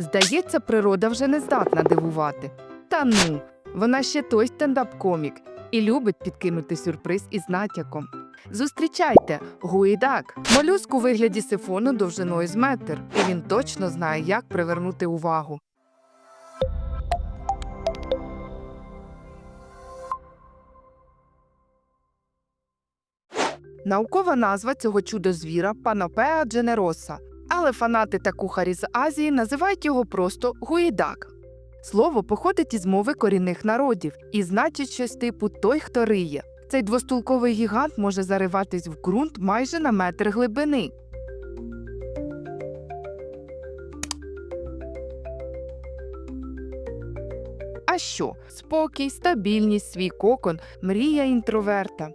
Здається, природа вже не здатна дивувати. Та ну, вона ще той стендап-комік і любить підкинути сюрприз із натяком. Зустрічайте, гуїдак, молюск у вигляді сифону довжиною з метр, і він точно знає, як привернути увагу. Наукова назва цього чудо-звіра Панопеа дженероса, але фанати та кухарі з Азії називають його просто гуїдак. Слово походить із мови корінних народів і значить щось типу той, хто риє. Цей двостулковий гігант може зариватись в ґрунт майже на метр глибини. А що? Спокій, стабільність, свій кокон, мрія інтроверта.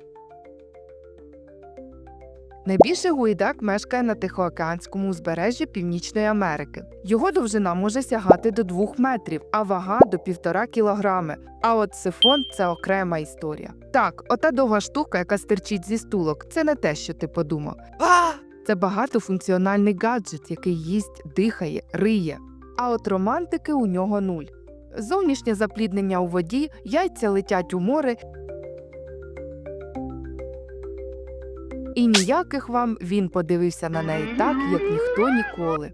Найбільше гуїдак мешкає на Тихоокеанському узбережжі Північної Америки. Його довжина може сягати до 2 метрів, а вага до 1,5 кілограми. А от сифон це окрема історія. Так, ота довга штука, яка стирчить зі стулок, це не те, що ти подумав. А! Це багатофункціональний гаджет, який їсть, дихає, риє. А от романтики у нього нуль. Зовнішнє запліднення у воді, яйця летять у море. І ніяких вам він подивився на неї так, як ніхто ніколи.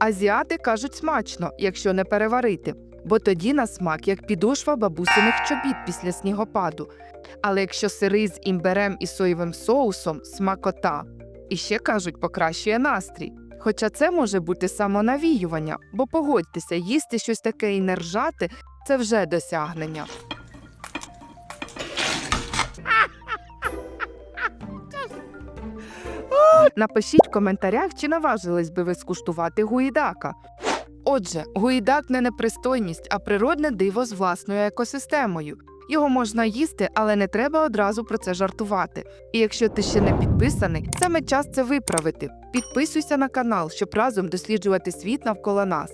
Азіати кажуть смачно, якщо не переварити, бо тоді на смак як підошва бабусиних чобіт після снігопаду. Але якщо сирий з імберем і соєвим соусом смакота. І ще кажуть, покращує настрій. Хоча це може бути самонавіювання, бо погодьтеся, їсти щось таке і не ржати це вже досягнення. Напишіть в коментарях, чи наважились би ви скуштувати гуїдака. Отже, гуїдак не непристойність, а природне диво з власною екосистемою. Його можна їсти, але не треба одразу про це жартувати. І якщо ти ще не підписаний, саме час це виправити. Підписуйся на канал, щоб разом досліджувати світ навколо нас.